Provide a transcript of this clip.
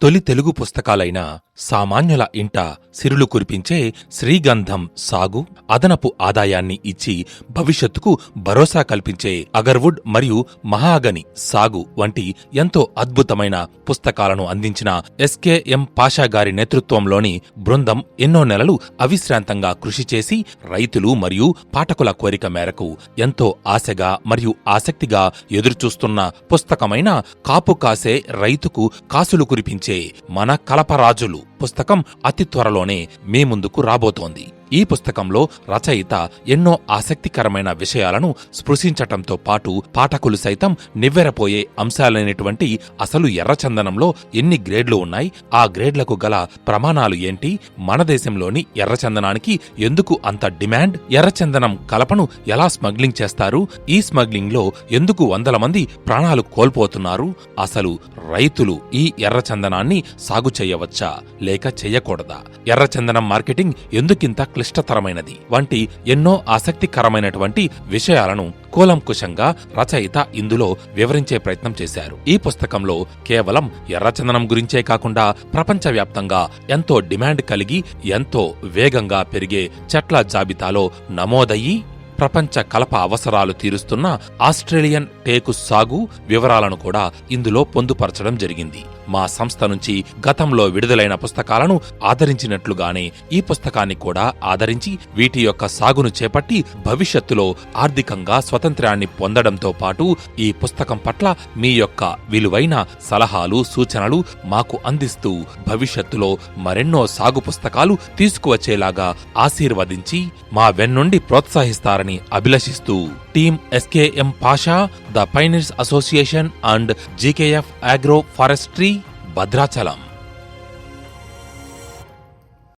తొలి తెలుగు పుస్తకాలైన సామాన్యుల ఇంట సిరులు కురిపించే శ్రీగంధం సాగు అదనపు ఆదాయాన్ని ఇచ్చి భవిష్యత్తుకు భరోసా కల్పించే అగర్వుడ్ మరియు మహాగని సాగు వంటి ఎంతో అద్భుతమైన పుస్తకాలను అందించిన ఎస్కేఎం పాషా గారి నేతృత్వంలోని బృందం ఎన్నో నెలలు అవిశ్రాంతంగా కృషి చేసి రైతులు మరియు పాఠకుల కోరిక మేరకు ఎంతో ఆశగా మరియు ఆసక్తిగా ఎదురుచూస్తున్న పుస్తకమైన కాపు కాసే రైతుకు కాసులు కురిపించే మన కలపరాజులు పుస్తకం అతి త్వరలోనే మీ ముందుకు రాబోతోంది. ఈ పుస్తకంలో రచయిత ఎన్నో ఆసక్తికరమైన విషయాలను స్పృశించటంతో పాటు పాఠకులు సైతం నివ్వెరపోయే అంశాలైనటువంటి అసలు ఎర్రచందనంలో ఎన్ని గ్రేడ్లు ఉన్నాయి ఆ గ్రేడ్లకు గల ప్రమాణాలు ఏంటి మన దేశంలోని ఎర్రచందనానికి ఎందుకు అంత డిమాండ్ ఎర్రచందనం కలపను ఎలా స్మగ్లింగ్ చేస్తారు ఈ స్మగ్లింగ్లో ఎందుకు వందల మంది ప్రాణాలు కోల్పోతున్నారు అసలు రైతులు ఈ ఎర్రచందనాన్ని సాగు చేయవచ్చా లేక చేయకూడదా ఎర్రచందనం మార్కెటింగ్ ఎందుకింత క్లిష్టతరమైనది. వంటి ఎన్నో ఆసక్తికరమైనటువంటి విషయాలను కూలంకుషంగా రచయిత ఇందులో వివరించే ప్రయత్నం చేశారు. ఈ పుస్తకంలో కేవలం ఎర్రచందనం గురించే కాకుండా ప్రపంచవ్యాప్తంగా ఎంతో డిమాండ్ కలిగి ఎంతో వేగంగా పెరిగే చెట్ల జాబితాలో నమోదయ్యి ప్రపంచ కలప అవసరాలు తీరుస్తున్న ఆస్ట్రేలియన్ టేకు సాగు వివరాలను కూడా ఇందులో పొందుపరచడం జరిగింది. మా సంస్థ నుంచి గతంలో విడుదలైన పుస్తకాలను ఆదరించినట్లుగానే ఈ పుస్తకాన్ని కూడా ఆదరించి వీటి యొక్క సాగును చేపట్టి భవిష్యత్తులో ఆర్థికంగా స్వతంత్రాన్ని పొందడంతో పాటు ఈ పుస్తకం పట్ల మీ యొక్క విలువైన సలహాలు సూచనలు మాకు అందిస్తూ భవిష్యత్తులో మరెన్నో సాగు పుస్తకాలు తీసుకువచ్చేలాగా ఆశీర్వదించి మా వెన్నుండి ప్రోత్సహిస్తారని అభిలషిస్తూ team SKM Pasha the pioneers association and GKF agro forestry Bhadrachalam.